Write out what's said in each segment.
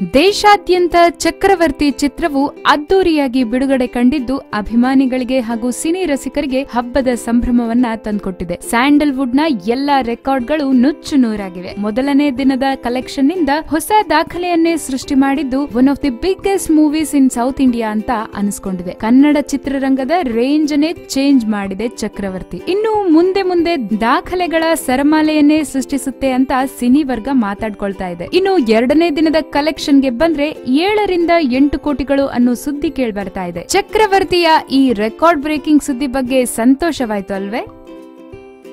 ದೇಶಾದ್ಯಂತ ಚಕ್ರವರ್ತಿ ಚಿತ್ರವು ಅದ್ದೂರಿಯಾಗಿ ಬಿಡುಗಡೆ ಕಂಡಿದ್ದು ಅಭಿಮಾನಿಗಳಿಗೆ ಹಾಗೂ ಸಿನಿ ರಸಿಕರಿಗೆ ಹಬ್ಬದ ಸಂಭ್ರಮವನ್ನ ತಂದುಕೊಟ್ಟಿದೆ. ಸ್ಯಾಂಡಲ್ವುಡ್ನ ಎಲ್ಲಾ ರೆಕಾರ್ಡ್ಗಳು ನುಚ್ಚು ನೂರಾಗಿವೆ. ಮೊದಲನೇ ದಿನದ ಕಲೆಕ್ಷನ್ನಿಂದ ಹೊಸ ದಾಖಲೆಯನ್ನೇ ಸೃಷ್ಟಿ ಮಾಡಿದ್ದು one of the biggest movies in South India ಅಂತ ಅನಿಸ್ಕೊಂಡಿದೆ. ಕನ್ನಡ ಚಿತ್ರರಂಗದ ರೇಂಜ್ ನೇ ಚೇಂಜ್ ಮಾಡಿದೆ ಚಕ್ರವರ್ತಿ. ಇನ್ನು ಮುಂದೆ ಮುಂದೆ ದಾಖಲೆಗಳ ಸರಮಾಲೆಯನ್ನೇ ಸೃಷ್ಟಿಸುತ್ತೆ ಅಂತ ಸಿನಿ ವರ್ಗ ಮಾತಾಡ್ಕೊಳ್ತಾ ಇದೆ. ಇನ್ನು ಎರಡನೇ ದಿನದ ಕಲೆಕ್ಷನ್ ಗೆ ಬಂದ್ರೆ ಏಳರಿಂದ ಎಂಟು ಕೋಟಿಗಳು ಅನ್ನೋ ಸುದ್ದಿ ಕೇಳ್ಬರ್ತಾ ಇದೆ. ಚಕ್ರವರ್ತಿಯ ಈ ರೆಕಾರ್ಡ್ ಬ್ರೇಕಿಂಗ್ ಸುದ್ದಿ ಬಗ್ಗೆ ಸಂತೋಷವಾಯ್ತು ಅಲ್ವೇ?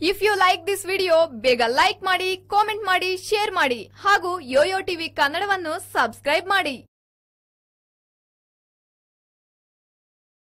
If you like this video ಬೇಗ ಲೈಕ್ ಮಾಡಿ ಕಾಮೆಂಟ್ ಮಾಡಿ ಶೇರ್ ಮಾಡಿ ಹಾಗೂ ಯೋಯೋ ಟಿವಿ ಕನ್ನಡವನ್ನು ಸಬ್ಸ್ಕ್ರೈಬ್ ಮಾಡಿ.